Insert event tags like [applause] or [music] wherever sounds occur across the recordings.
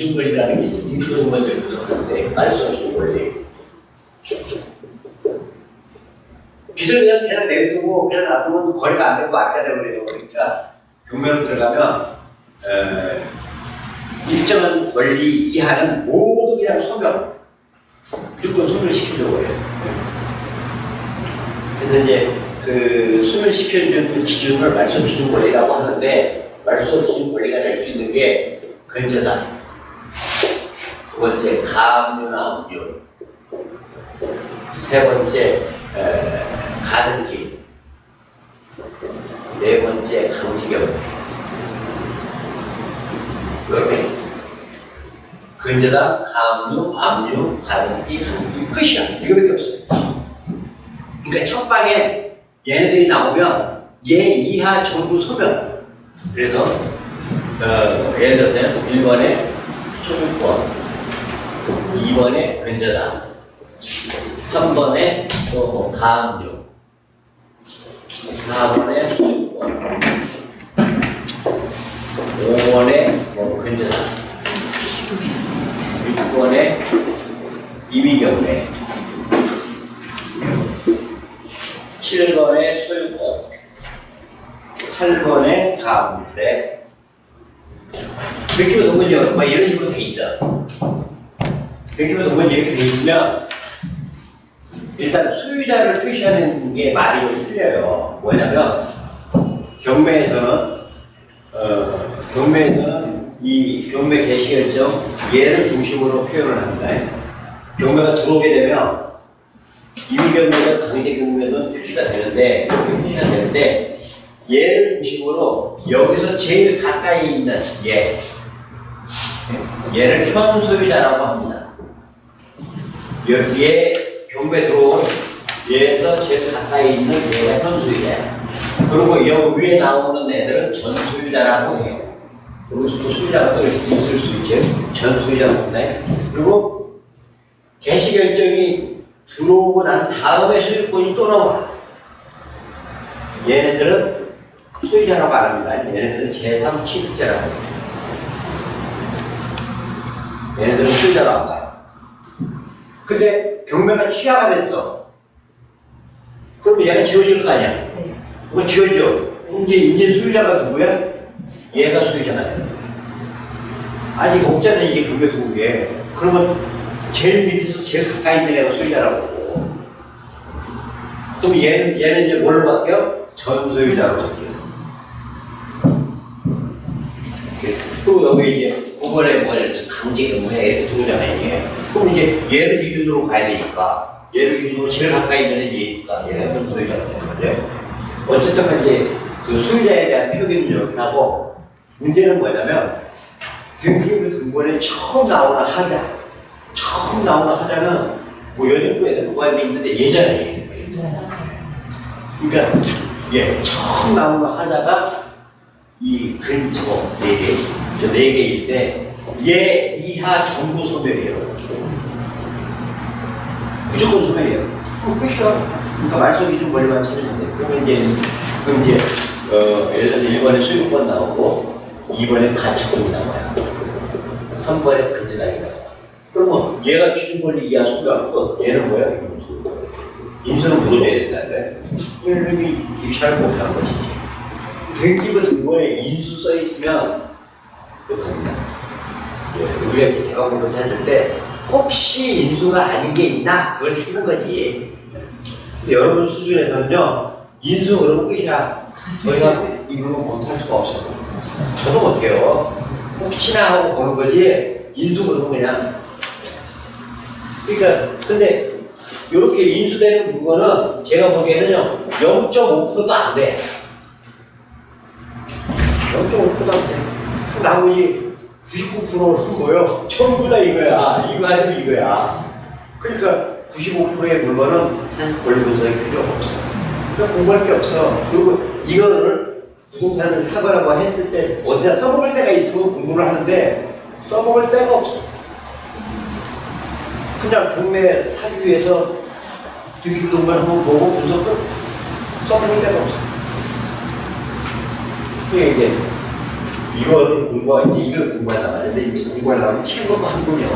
기준 권리라는 게 있어요. 등기부등본들 구성하는데 말소 기준 권리. 빚을 그냥 그냥 내두고 그냥 놔두면 거리가 안 되고 아껴야 되고 그러니까 경매로 들어가면 에, 일정한 권리 이하는 모두 그냥 소멸 무조건 소멸시키려고 해요. 그래서 이제 그 소멸시켜주는 그 기준을 말소 기준 권리라고 하는데 말소 기준 권리가 될 수 있는 게 근저당 두 번째 가압류나 음료 세 번째 에, 가등기 네 번째 강제경. 이렇게. 근저당 가압류 압류 가등기 강기 끝이야. 이거밖에 없어요 그러니까 첫 방에 얘네들이 나오면 얘 이하 전부 소멸. 그래서 어, 예를 들어서 1번에 소유권 2번에 근저당 3번에 또 가압류 4번에 소유권 5번에 뭐 근저당 6번에 이미경매 7번에 소유권 8번에 가압류인데 등기부 동본이 뭐 이런 식으로 돼 있어 등기부 동본이 이렇게 돼 있으면 일단 소유자를 표시하는 게 말이 좀 틀려요. 뭐냐면 경매에서는 어, 경매에서는 이 경매 개시 결정 얘를 중심으로 표현을 합니다. 경매가 들어오게 되면 이미 경매든 강제 경매든 표시가 되는데 표시가 되는데 얘를 중심으로 여기서 제일 가까이 있는 얘 얘를 현 소유자라고 합니다. 여기에 경매 들어온 얘에서 제일 가까이 있는 얘가 현수유자야. 그리고 여기 위에 나오는 애들은 전수유자라고 해요. 그리고 또 수유자가 또 있을 수 있죠. 전수유자라고 합니다. 그리고 개시 결정이 들어오고 난 다음에 소유권이 또 나와. 얘네들은 소유자라고 안 합니다. 얘네들은 제3 취득자라고 해요. 얘네들은 안 봐요. 근데 경매가 취하가 됐어. 그럼 얘가 지워질 거 아니야? 네. 그거 지워져. 이제, 이제 소유자가 누구야? 얘가 소유자가 돼. 아직 없잖아, 이제 그게 그게. 그러면 제일 밑에서 제일 가까이 있는 애가 소유자라고. 그럼 얘는, 얘는 이제 뭘로 바뀌어? 전소유자로 바뀌어. 또 여기 이제 9번에 뭐 강제 경우에 이렇게 들어오잖아요, 이게. 그럼 이제 얘를 기준으로 가야 되니까, 얘를 기준으로 제일 가까이 있는 애니까, 얘가 좀 소유자가 되는 거죠. 어쨌든 간에 그 소유자에 대한 표기는 이렇게 하고, 문제는 뭐냐면, 등기부 등본에 처음 나오는 하자, 처음 나오는 하자는 뭐 연인부에도 무관돼 있는데 예전에 그러니까 예 처음 나오는 하자가 이 근처 네 개, 저네 개일 때, 얘 이하 전부 소멸이에요. 무조건 소멸이에요. 그럼 끝이야. 그러니까 말씀이 좀 멀리만 찾으면 돼. 그러면 이제, 그럼 이제, 어, 예를 들어서 1번에 소유권 나오고, 2번에 가치권이 나와요. 3번에 근저당이 나와요. 그러면 얘가 기준 권리 이하 소멸하고, 얘는 뭐야? 임수. 임수는 묻어줘야 된다는 거야. 얘는 이잘 못하는 것이지. 등기부 등본에 인수 써 있으면 못합니다. 예, 우리가 찾을 때 혹시 인수가 아닌 게 있나 그걸 찾는 거지. 여러분 수준에서는요 인수 그러면 끝이야. 저희가 이 부분 검토할 수가 없어요. 저도 못해요. 혹시나 하고 보는 거지 인수 그러면 그냥. 그러니까 근데 이렇게 인수되는 물건은 제가 보기에는요 0.5%도 안 돼. 0.5%도 안 돼. 그 나머지 99%는 뭐요? 전부 다 이거야. 이거 아니면 이거야. 그러니까 95%의 물건은 사실 권리 분석이 필요가 없어. 그러니까 공부할 게 없어. 그리고 이거를 부동산을 사거라고 했을 때 어디다 써먹을 때가 있으면 공부를 하는데 써먹을 때가 없어. 그냥 경매 사기 위해서 등기부등본 한번 보고 분석을 써먹을 데가 없어. 이게 이제 이거를 공부하고 이제 이거 말인데 이거 공부하려면 책으로도 한 분이요.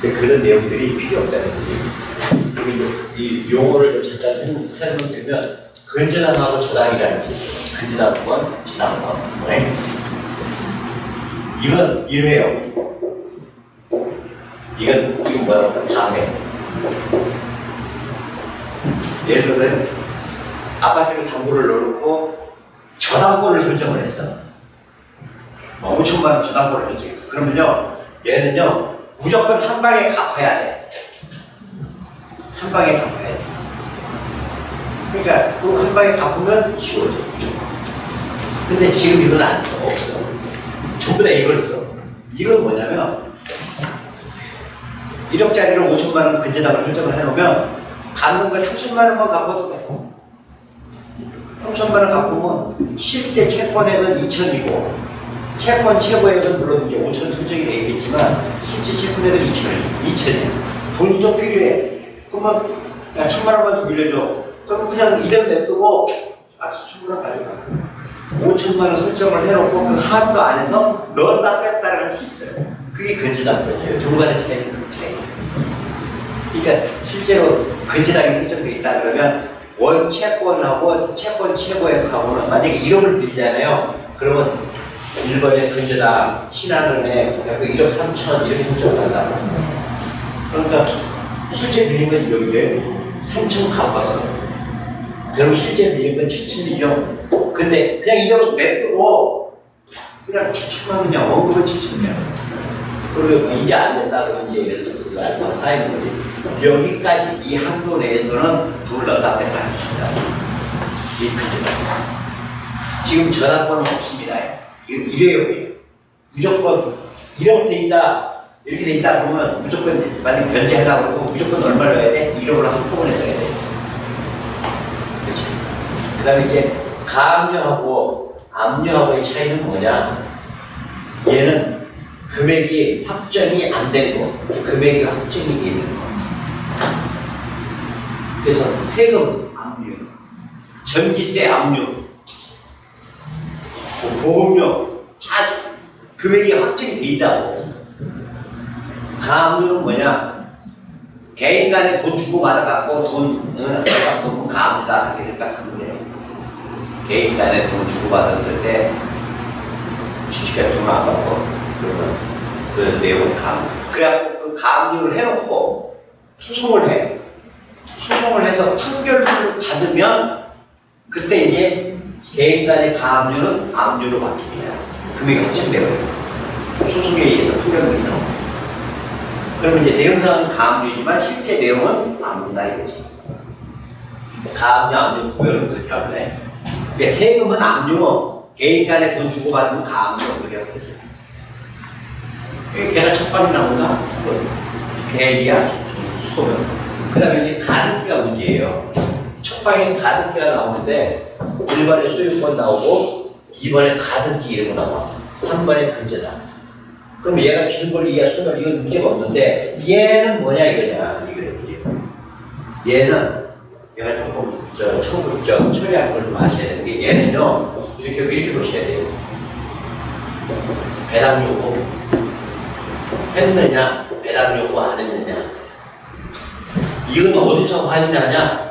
근데 그런 내용들이 필요 없다는 이제 이 용어를 좀 잠깐 설명- 설명드리면 근저당하고 저당이라는 게 있어요. 근저당권, 저당권. 네? 이건 1회요. 이건 이건 뭐라고 다음에 예를 들면 아파트를 담보를 넣어놓고 저당권을 설정을 했어. 뭐 5천만 원 저당권을 설정했어. 그러면요, 얘는요 무조건 한 방에 갚아야 돼. 한 방에 갚아야 돼. 그러니까 또한 방에 갚으면 쉬워져. 무조건. 근데 지금 이건 안 써, 없어. 전부 다 이걸 써. 이건 뭐냐면 1억짜리를 5천만 원 근저당을 설정을 해놓으면 갚는 거 30만 원만 갚아도 돼. 3천만 원 갚으면 실제 채권액은 2천이고 채권 최고액은 물론 이제 5천 설정이 되어 있겠지만 실제 채권액은 2천이 2천이야. 돈이 더 필요해. 그러면 야 천만 원만 더 빌려줘. 그럼 그냥 이름 냅두고 아 천만 원 가져가. 5천만 원 설정을 해놓고 그 한도 안에서 넣었다 뺐다를 할 수 있어요. 그게 근저당권이에요. 두 간의 차이는 그 차이. 그러니까 실제로 근저당이 설정돼 있다 그러면 원 채권하고 채권 최고액하고는 만약에 1억을 빌리잖아요. 그러면 1번에 근저당 신한은행 그 1억 3천 이렇게 설정을 한다. 그러니까 실제 빌린 건 1억이래. 3천 갚았어. 그럼 실제 빌린 건 7천이죠. 근데 그냥 1억 냅두고 그냥 7천만 원이야. 원금은 7천이야. 그리고 이제 안 된다 그러면 이제 예를 들어서 그 알파가 쌓이는 거지. 여기까지 이 한도 내에서는 넣다 뺐다 있다. 이 지금 없습니다. 이건 일회용이에요. 무조건 이렇게 돼 있다. 이렇게 돼 있다 그러면 무조건 만약 변제하려고 그러고 무조건 얼마를 넣어야 돼? 1억을 한꺼번에 넣어야 돼. 그렇지. 그 다음에 이제 가압류하고 압류하고의 차이는 뭐냐? 얘는 금액이 확정이 안 된 거, 금액이 확정이 돼 있는 거. 그래서 세금 압류, 전기세 압류, 뭐 보험료 다 금액이 확정이 돼 있다고. 가압류는 뭐냐? 개인 간에 돈 주고 받아갖고 돈, 응, 갖고 가압류다. 그렇게 생각하면 돼요. 개인 간에 돈 주고 받았을 때 주식에 돈을 안 받고 그러면 그 내용을 감. 그래갖고 그 가압류를 해놓고 소송을 해. 소송을 해서 판결을 받으면 그때 이제 개인 간의 가압류는 압류로 바뀝니다. 금액이 확정되어요. 소송에 의해서 판결문이 나옵니다. 그러면 이제 내용상은 가압류지만 실제 내용은 압류다 이거지. 가압류, 압류 구별을 그렇게 돼. 그러니까 세금은 압류, 개인 간에 돈 주고받으면 가압류 그렇게 하면 되지. 걔가 첫 번째 나온다? 뭐, 개리야? 소면. 그 다음에 이제 가등기가 문제예요. 첫 방에 가등기가 나오는데 1번에 소유권 나오고 2번에 가등기 이런 거 나와. 3번에 근저다. 그럼 얘가 기준권을 이해 소멸 이건 문제가 없는데 얘는 뭐냐 이거냐 이거 얘는 얘가 조금 저 처음 저 처리할 걸좀 아셔야 되는 게 얘는요 이렇게 이렇게 보셔야 돼요. 배당 요구 했느냐 배당 요구 안 했느냐 이건 어디서 확인하냐?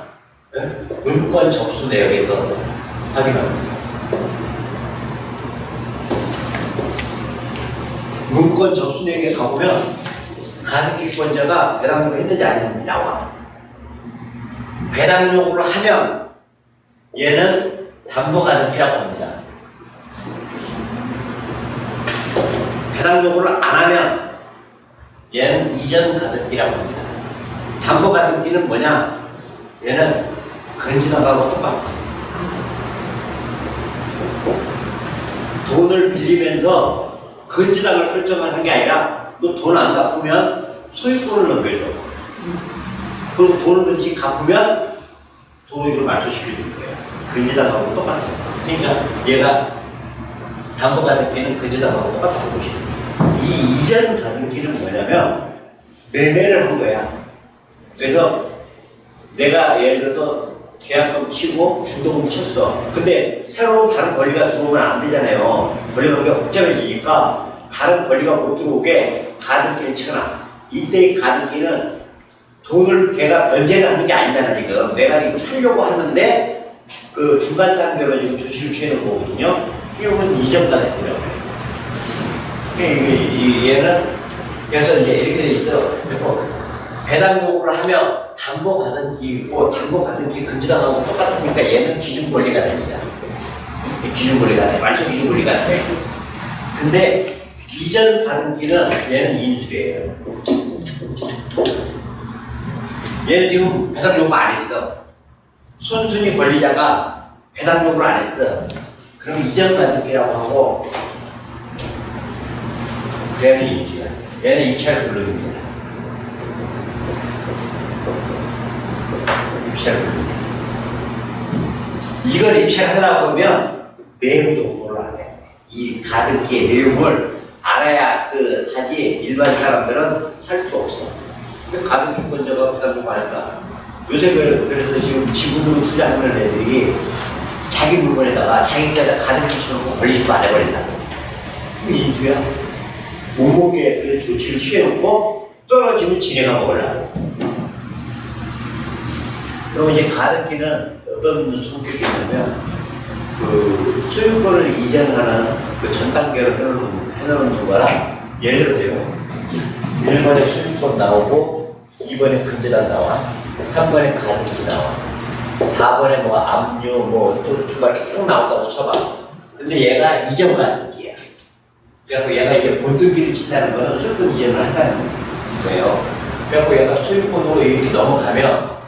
예? 문건 접수 내역에서 확인합니다. 문건 접수 내역에 가보면 가등기 주권자가 배당 요구 했는지 안 했는지 나와. 배당 요구를 하면 얘는 담보 가등기라고 합니다. 배당 요구를 안 하면 얘는 이전 가등기라고 합니다. 담보 가등기는 뭐냐? 얘는 근지나가고 똑같아. 돈을 빌리면서 근지나을 설정을 한 게 아니라 너 돈 안 갚으면 소유권을 넘겨줘. 그리고 돈을 근시 갚으면 돈을 말소시켜 주는 거예요. 근지나가고 똑같아요. 그러니까 얘가 담보 가등기는 근지나가고 똑같다고 보시면 돼요. 이 이전 가등기는 뭐냐면 매매를 한 거야. 그래서 내가 예를 들어서 계약금 치고 중도금 쳤어. 근데 새로운 다른 권리가 들어오면 안 되잖아요. 권리 관계가 복잡해지니까 다른 권리가 못 들어오게 가등기를 쳐놔. 이때 이 가등기는 돈을 걔가 변제를 하는 게 아니잖아 지금. 내가 지금 살려고 하는데 그 중간 단계로 지금 조치를 취하는 거거든요. 이건 이전가 됐고요. 이 얘는 그래서 이제 이렇게 돼 있어. 그리고 배당 요구를 하면 담보 가등기고 담보 가등기 근저당하고 똑같으니까 얘는 기준 권리가 됩니다. 이 기준 권리가 돼. 완전 기준 권리가 돼. 근데 이전 가등기는 얘는 인수예요. 얘는 지금 배당 요구 안 했어. 손순이 권리자가 배당 요구를 안 했어. 그럼 이전 가등기라고 하고 얘는 인수야. 얘는 입찰 불능입니다. 불능. 이걸 입찰하려고 그러면 내용 정보를 알아야 돼. 이 가등기의 내용을 알아야 그 하지 일반 사람들은 할 수 없어. 그 가등기 건조가 부담 많을까? 요새 그- 그래서 지금 지분으로 투자하는 애들이 자기 물건에다가 자기가 가등기 쳐놓고 권리신고 안 해버린다. 그 인수야. 몸무게 그 조치를 취해놓고 떨어지면 지네가 먹으려고. 그럼 이제 가등기는 어떤 성격이 있냐면 그 소유권을 이전하는 그 전 단계로 해놓는, 해놓는 거랑 예를 들어요. 1번에 소유권 나오고 2번에 근저당 나와 3번에 가등기 나와 4번에 뭐 압류 뭐 쭉, 이렇게 쭉 나온다고 쳐봐. 근데 얘가 이전 가등기야. 그래갖고 얘가 이제 본등기를 친다는 거는 소유권 이전을 한다는 거예요. 그래갖고 얘가 소유권으로 이렇게 넘어가면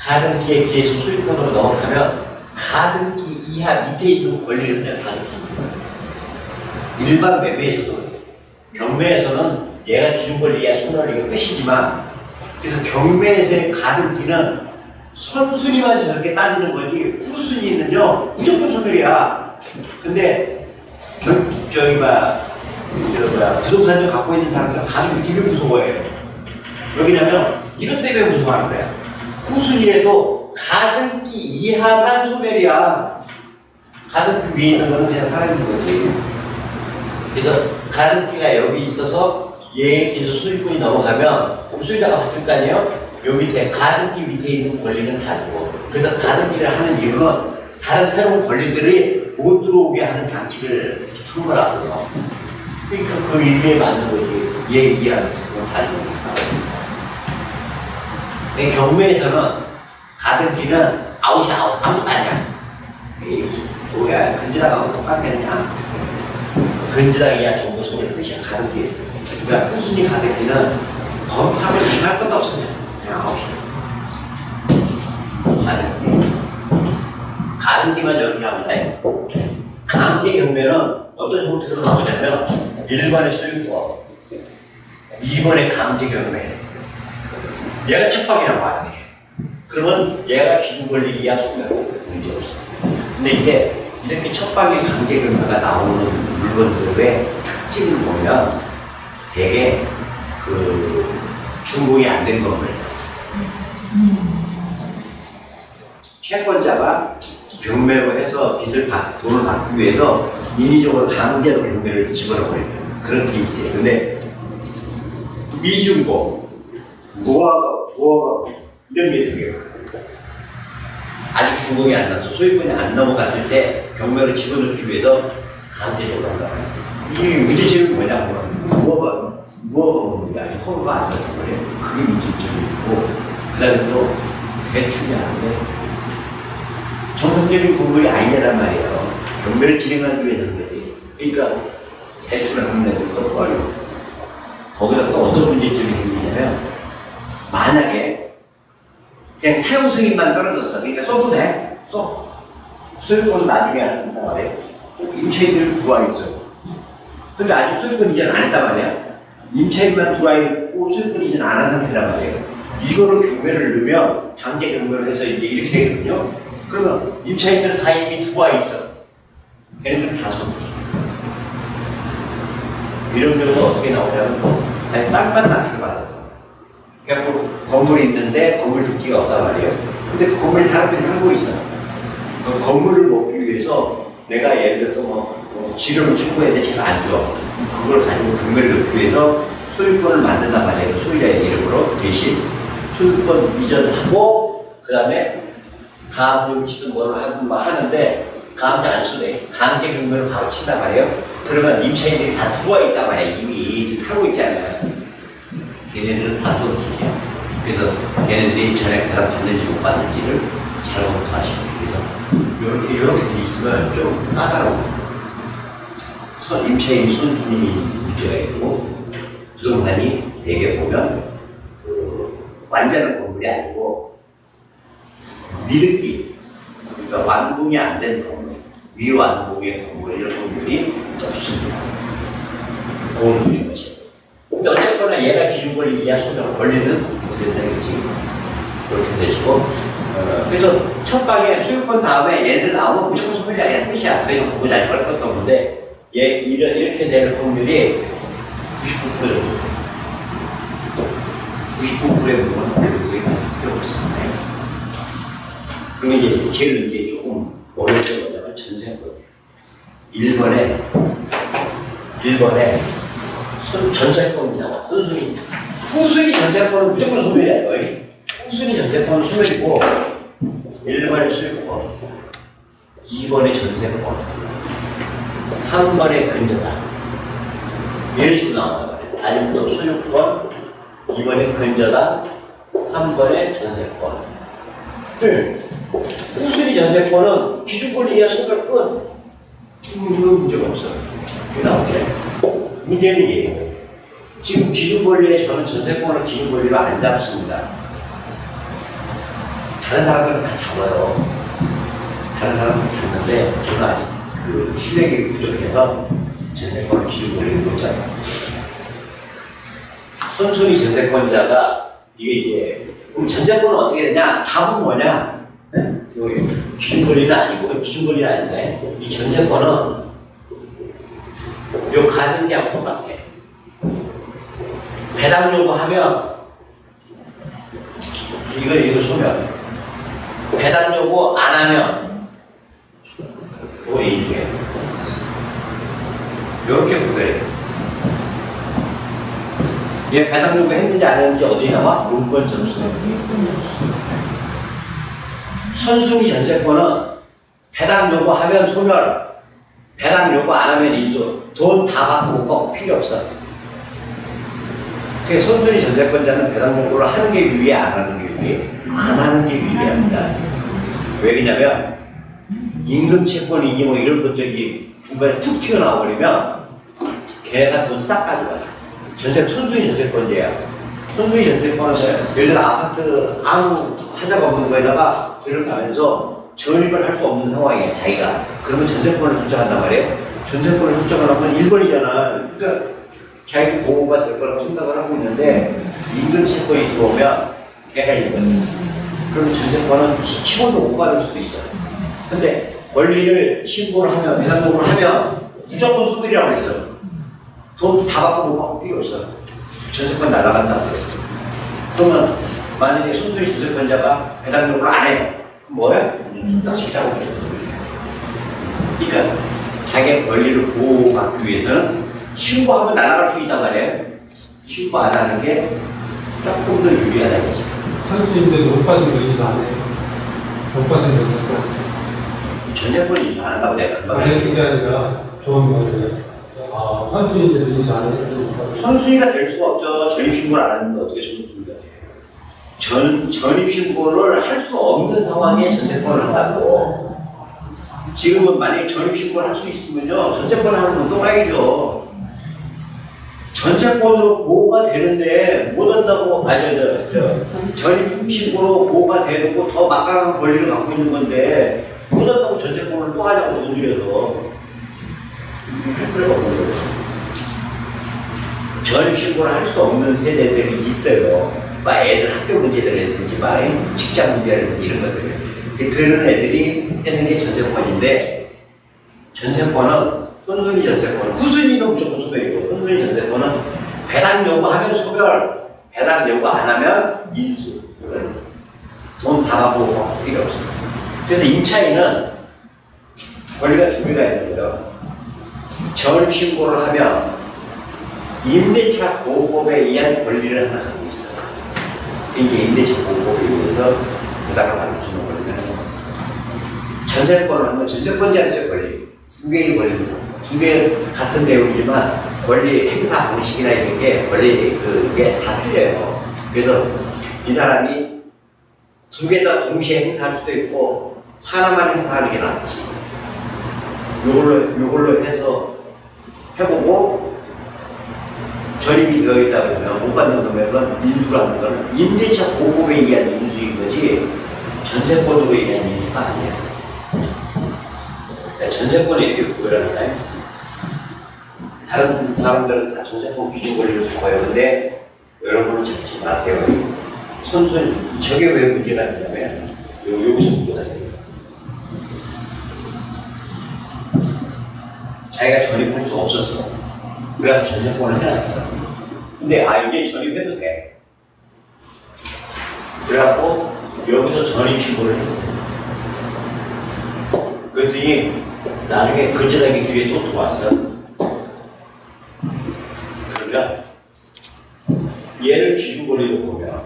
가등기에 비해서 소유권으로 넘어가면 가등기 이하 밑에 있는 권리를 그냥 다 줬습니다. 일반 매매에서도. 경매에서는 얘가 기준 권리 이하 이거 끝이지만 그래서 경매에서의 가등기는 선순위만 저렇게 따지는 거지 후순위는요 무조건 소멸이야. 근데 경, 저기 뭐야 부동산을 갖고 있는 사람들 가슴이 되게 무서워해요. 왜냐면 이것 때문에 무서워하는 거야. 후순위에도 가등기 이하만 소멸이야. 가등기 위에 있는 거는 그냥 살아있는 거지. 그래서 가등기가 여기 있어서 얘에 비해서 소유권이 넘어가면 소유자가 바뀔 거 아니에요? 요 밑에 가등기 밑에 있는 권리는 다 주고 그래서 가등기를 하는 이유는 다른 새로운 권리들이 못 들어오게 하는 장치를 한 거라고요. 그러니까 그 의미에 맞는 거지. 얘 이해하는 건다 주니까. 근데 경매에서는 가등기는 아웃이 아웃 아무것도 아니야. 이 뭐야 근지랑하고 똑같겠냐? 근지랑이야 정보 소리를 뜻이야 가등기. 그러니까 후순위 가등기는 검토하면 다시 할 것도 없어 그냥 아웃이야. 가등기. 가등기만 이렇게 합니다. 강제 경매는 어떤 형태로 나오냐면 1번의 소유권, 2번의 강제 경매. 얘가 첫방이라고 하는 게. 그러면 얘가 기준 권리 이하 수면 문제 없어. 근데 이게 이렇게 첫방에 강제 경매가 나오는 물건들의 특징을 보면 되게 그 준공이 안 된 건물. 채권자가 경매로 해서 빚을 받, 돈을 받기 위해서 인위적으로 강제로 경매를 집어넣어버리는 그런 케이스예요. 근데 미중고, 무화과, 무화과 이런 게 되게 아직 준공이 안 나서 소유권이 안 넘어갔을 때 경매를 집어넣기 위해서 강제적으로 한다. 이 문제점이 뭐냐면 무화과, 무화과 먹는 게 아직 허가가 안 나서 그래요. 그게 문제점이 있고 그 다음에 또 대출이 안 돼. 정상적인 건물이 아니란 말이에요. 경매를 진행하기 위해서는 거지. 그러니까 대출을 하는 데도 또 어려워. 거기다 또 어떤 문제점이 생기냐면 만약에 그냥 사용 승인만 떨어졌어. 그러니까 써도 돼. 써. 소유권 나중에 한단 말이에요. 임차인들 들어와 있어요. 근데 아직 소유권 이전 안 했단 말이야. 임차인만 들어와 있고 소유권 이전 안 한 상태란 말이에요. 이거를 경매를 넣으면 강제 경매를 해서 이제 이렇게 되거든요. 그러면 임차인들은 다 이미 들어와 있어. 걔네들은 다 선수. 이런 경우가 어떻게 나오냐면 아니, 땅만 낚시를 받았어. 그래갖고 건물이 있는데 건물 등기가 없단 말이에요. 근데 그 건물에 사람들이 살고 있어요. 그 건물을 먹기 위해서 내가 예를 들어서 뭐, 뭐 지름을 추구했는데 제가 안 줘. 그걸 가지고 경매를 넣기 위해서 소유권을 만든단 말이에요. 그 소유자의 이름으로 대신 소유권 이전하고 그 다음에 가압류 치든 뭘 하든 뭐 하는데 가압류 안 쳐도 강제 경매를 바로 친단 말이에요. 그러면 임차인들이 다 들어와 있단 말이에요. 이미 지금 살고 있잖아요. 걔네들은 다 선수냐. 그래서 걔네들이 전에 배당 받는지 못 받는지를 잘 검토하시고 그래서 이렇게 이렇게 돼 있으면 좀 까다로워. 선 임차인 선순위 문제가 있고 부동산이 대개 보면 그 완전한 건물이 아니고 미륵기 그러니까 완공이 안 된 건물 미완공의 건물이라는 건물이 없습니다. 그걸 조심하셔야. 어쨌거나 얘가 기준권이 이하 소장 권리는 못된다겠지. 그렇게 되시고, 어, 그래서 첫 방에 소유권 다음에 얘들 나오면 무조건 아니라 끝이야. 더 이상 보지 않을 것도 없는데, 얘 이런, 이렇게 될 확률이 99% 정도. 99%의 부분은 가질 필요 없습니다. 그리고 이제 제일 이제 조금 어려운 게 뭐냐면 전세권. 1번에, 1번에 선- 전세권이 나와. 선순위. 후순위 전세권은 무조건 소멸이야. 거의. 후순위 전세권은 소멸이고 1번에 소유권, 2번에 전세권, 3번에 근저다. 이런 식으로 나온단 말이야. 아직도 소유권, 2번에 근저다, 3번에 전세권. 네. 후순위 전세권은 기준권이 이하 소멸 끝. 음, 그거 문제가 없어요. 그게 나오죠. 문제는 얘예요. 지금 기준 권리에 저는 전세권을 기준 권리로 안 잡습니다. 다른 사람들은 다 잡아요. 다른 사람은 다 잡는데 저는 아직 그 실력이 부족해서 전세권을 기준 권리로 못 잡아요. 선순위 전세권자가 이게 이제 그럼 전세권은 어떻게 되냐? 답은 뭐냐? 네? 여기 기준 권리는 아니고 기준 권리는 아닌데 이 전세권은 요 가등기하고 똑같아. 배당 요구하면 이거 이거 소멸. 배당 요구 안 하면 우리 이중에 이렇게 구별해. 얘 배당 요구 했는지 안 했는지 어디 나와? 문건 점수. 선순위 전세권은 배당 요구하면 소멸, 배당 요구 안 하면 인수, 돈 다 받고 못 받고 필요 없어. 그 선순위 전세권자는 배당 요구를 하는 게 유리해, 안 하는 게 유리해? 안 하는 게 유리합니다. 왜냐면 임금 채권이니 뭐 이런 것들이 중간에 툭 튀어나와버리면 걔가 돈 싹 가져가죠. 전세, 선순위 전세권자야. 선순위 전세권은 예를 들어 아파트 아무 하자가 없는 거에다가 들어가면서 전입을 할 수 없는 상황이야, 자기가. 그러면 전세권을 설정한단 말이에요. 전세권을 설정하려면 1번이잖아. 그러니까 자기 보호가 될 거라고 생각을 하고 있는데 임금 채권이 들어오면 걔가 1번이야. 그러면 전세권은 신고도 못 받을 수도 있어요. 근데 권리를 신고를 하면, 배당금을 하면 무조건 소멸이라고 했어요. 돈 다 받고 못 받고 필요 없어요. 전세권 날아간다고. 그러면 만약에 순수의 주세권자가 배당 요구를 안 해요. 뭐야? 식사고 그러니까 자기의 권리를 보호받기 위해서는 신고하면 날아갈 수 있단 말이에요. 신고 안 하는 게 조금 더 유리하다는 거지. 선수인데도 못 받은 거 인수 안 해요. 못 받은 거 전세권이 인수 안 한다고 내가 금방 아니. 그게 아니라 좋은 거예요. 아 선수인데도 인수 안 해요. 선순위가 될 수가 없죠. 전입신고를 안 하는데 어떻게? 전, 전입신고를 할 수 없는 상황에 전세권을 한다고. 지금은 만약에 전입신고를 할 수 있으면요, 전세권을 하는 건 또라이죠. 전세권으로 보호가 되는데 못 한다고, 아니, 저, 저, 전입신고로 보호가 되고 더 막강한 권리를 갖고 있는 건데 못 한다고 전세권을 또 하냐고 돈 들여서. 할 필요가 없는 거죠. 전입신고를 할 수 없는 세대들이 있어요. 막 애들 학교 문제들이라든지 막 직장 문제라든지 이런 것들. 그런 애들이 하는 게 전세권인데 전세권은 혼순위 전세권은 후순위는 무조건 소멸이고 혼순위 전세권은 배당 요구하면 소멸, 배당 요구 안 하면 인수. 돈다 받고 필요 없어요. 그래서 임차인은 권리가 두 개가 있는 거예요. 전입 신고를 하면 임대차 보호법에 의한 권리를 하나 이게 임대차 보호법에 의해서 부담을 받을 수 있는 권리는 전세권을 하면 전세권자로서의 권리 두 개의 권리입니다. 두 개 같은 내용이지만 권리 행사 방식이나 이런 게 권리 그게 다 틀려요. 그래서 이 사람이 두 개 다 동시에 행사할 수도 있고 하나만 행사하는 게 낫지. 요걸로 요걸로 해서 해보고 전입이 되어 있다 보면 못 받는 금액은 인수라는 건 임대차 보호법에 의한 인수인 거지 전세권으로 인한 인수가 아니야. 그러니까 전세권에 이렇게 구별하잖아요. 다른 사람들은 다 전세권 기준 권리를 잡아요. 근데 여러분은 잡지 마세요. 선수는 저게 왜 문제가 되냐면 요, 여기서 문제가 돼요. 자기가 전입할 수 없었어. 그래서 전세권을 해놨어. 근데 아 이제 전입해도 돼. 그래갖고 여기서 전입 신고를 했어. 그랬더니 나중에 근저당이 뒤에 또 들어왔어. 그러면 얘를 기준권리로 보면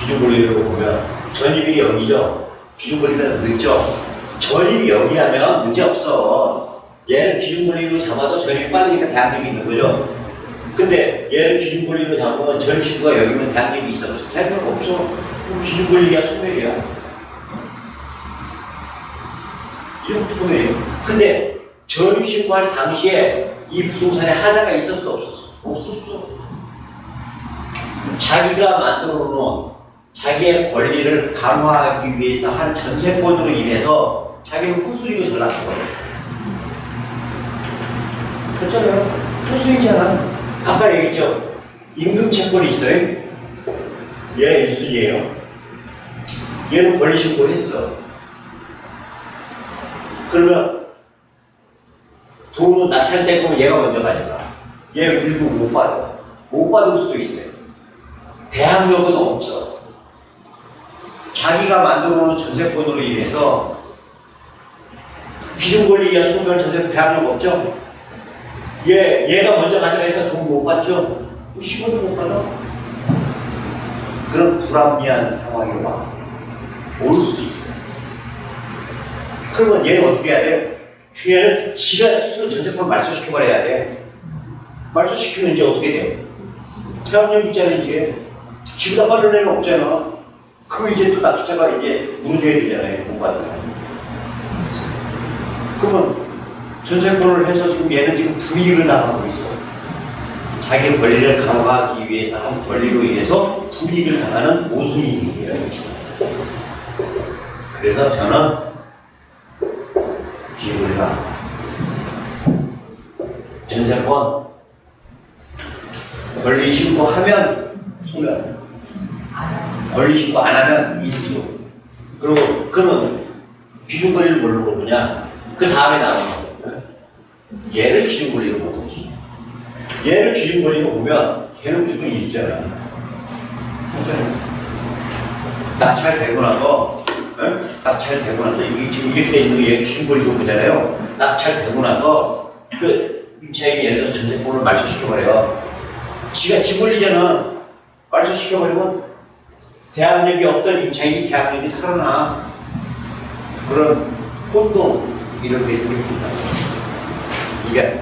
기준권리로 보면 전입이 여기죠. 기준권리가 늦죠. 전입이 여기라면 문제 없어. 얘는 기준 권리로 잡아도 전입이 빠르니까 대항력이 있는 거죠. 근데 얘를 기준 권리로 잡으면 전입 신고가 여기면 대항력이 있어. 대항력 없어. 그럼 기준 권리가 소멸이야. 이런 소멸이에요. 근데 전입 신고할 당시에 이 부동산에 하자가 있었어 없었어? 없었어. 자기가 만들어 놓은 자기의 권리를 강화하기 위해서 한 전세권으로 인해서 자기는 후수익을 전락한 거예요. 그렇잖아요. 후수익이잖아. 아까 얘기했죠. 임금 채권이 있어요. 얘 1순위예요. 얘는 권리 신고했어. 그러면 돈은 낙찰되고 얘가 먼저 가져가. 얘 일부 못 받아. 못 받을 수도 있어요. 대항력은 없어. 자기가 만들어 놓은 전세권으로 인해서 기준 권리 이하 소멸 전세 대항력 없죠? 얘, 얘가 먼저 가져가니까 돈 못 받죠? 10원도 못 받아. 그런 불합리한 상황이 와. 올 수 있어요. 그러면 얘는 어떻게 해야 돼? 얘는 지가 스스로 전세권 말소시켜버려야 돼. 말소시키면 이제 어떻게 돼? 태양력 있잖아, 이제. 지보다 빠른 애는 없잖아. 그 이제 또 납치자가 이제 무죄야 되잖아요, 못 받으면. 그러면 전세권을 해서 지금 얘는 지금 불이익을 당하고 있어. 자기 권리를 강화하기 위해서 한 권리로 인해서 불이익을 당하는 모순이익이에요. 그래서 저는 기분이가 전세권 권리 신고하면 소멸, 권리 신고 안 하면 이수. 그리고 그러면 기준 권리를 뭘로 보느냐? 그 다음에 거거든. 얘를 기준 권리로 보는 거지. 얘를 기준 권리로 보면 걔는 무조건 이수잖아. 맞아요. 낙찰되고 나서, 응? 낙찰 되고 나서 이게 지금 이렇게 돼 있는 게 기준 권리로 보잖아요. 낙찰 되고 나서 그 임차인이 예를 들어서 전세권을 말소시켜버려요. 지가 지 권리잖아. 말소시켜버리면 대항력이 없던 임차인이 대항력이 살아나. 그런 혼동 이런 게 있습니다. 이게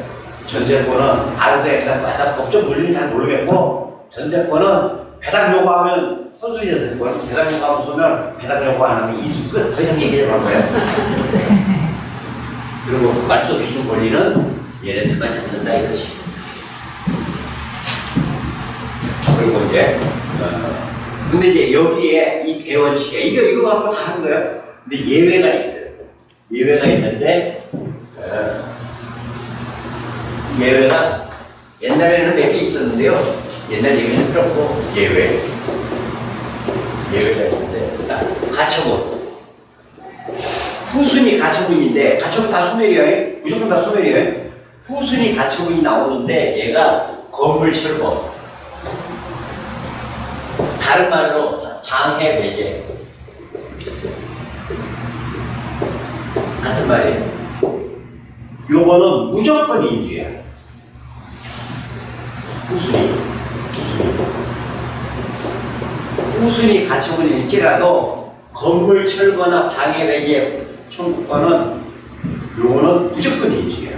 전세권은 아르데 엑사마다 법적 논리는 잘 모르겠고 전세권은 배당 요구하면 선수의 전세권, 배당 요구하면 소멸, 배당 요구 안 하면 이수 끝. 더 이상 얘기하지 말 거예요. [laughs] 그리고 말소 기준 권리는 얘네들만 잡는다 이거지. 그리고 이제 어, 근데 이제 여기에 이 대원칙에 이거 이거 갖고 다 하는 거예요. 근데 예외가 있어요. 예외가 있는데 어, 예외가 옛날에는 몇 개 있었는데요. 옛날 얘기는 필요 없고 예외 예외가 있는데 일단 가처분 후순위 가처분인데 가처분 다 소멸이에요. 무조건 다 소멸이에요. 후순위 가처분이 나오는데 얘가 건물 철거 다른 말로 방해 배제 같은 말이에요. 요거는 무조건 인수야. 후순위. 후순위 가처분일지라도 건물 철거나 방해 배제 청구권은 요거는 무조건 인수야.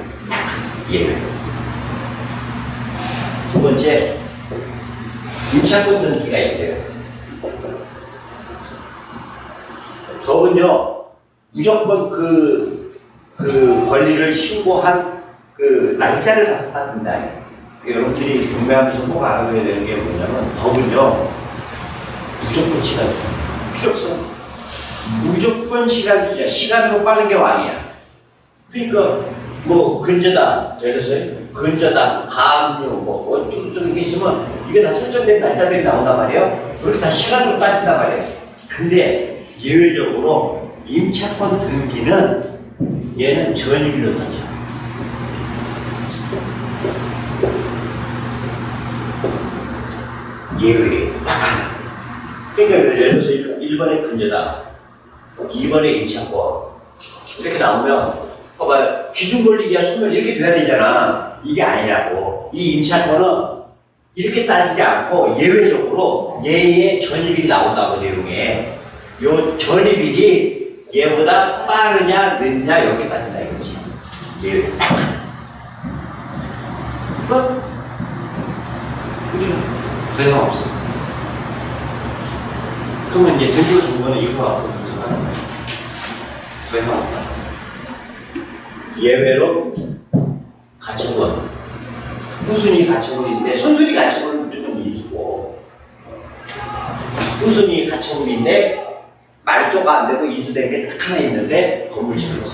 예외. 두 번째, 임차권 등기가 있어요. 법은요, 무조건 그, 그 권리를 신고한 그 날짜를 갖다 둔다. 여러분들이 경매하면서 꼭 알아둬야 되는 게 뭐냐면, 법은요, 무조건 시간 수 필요 없어. 무조건 시간 수자. 시간으로 빠른 게 왕이야. 그러니까, 뭐, 근저당, 예를 들어서, 근저당, 가압류, 뭐, 뭐, 쭉쭉 이게 있으면, 이게 다 설정된 날짜들이 나온단 말이에요. 그렇게 다 시간으로 따진단 말이에요. 근데, 예외적으로, 임차권 등기는, 얘는 전입일로 따져. 예외, 딱 하나. 그러니까, 예를 들어서, 1번에 근저당, 2번에 임차권, 이렇게 나오면, 봐봐요. 기준 권리기가 소멸 이렇게 돼야 되잖아. 이게 아니라고. 이 임차권은 이렇게 따지지 않고 예외적으로 얘의 전입일이 나온다고 내용에. 요 전입일이 얘보다 빠르냐 늦냐 이렇게 따진다 이거지. 예외. 끝? 그죠? 더 이상 없어. 그러면 이제 등기부 정보는 이수하고 문제가 하는 거야. 더 이상 없다. 예외로 가처분 후순위 가처분인데 선순위 가처분은 무조건 인수고 후순위 가처분인데 말소가 안 되고 인수된 게 딱 하나 있는데 건물 실로서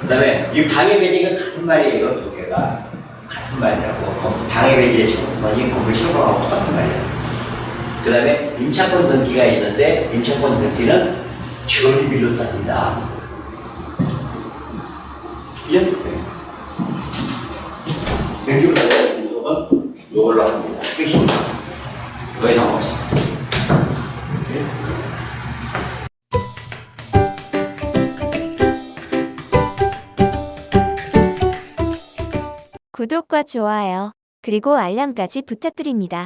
그 다음에 이 방해 배제가 같은 말이에요 두 개가 같은 말이라고 건- 방해 배제 청구권이 건물 실거하고 똑같은 말이야 그 다음에 임차권 등기가 있는데 임차권 등기는 전입일로 따진다 예? 등기부 나라의 분석은 이걸로 합니다. 끝입니다. 더 이상 없습니다. 구독과 좋아요, 그리고 알람까지 부탁드립니다.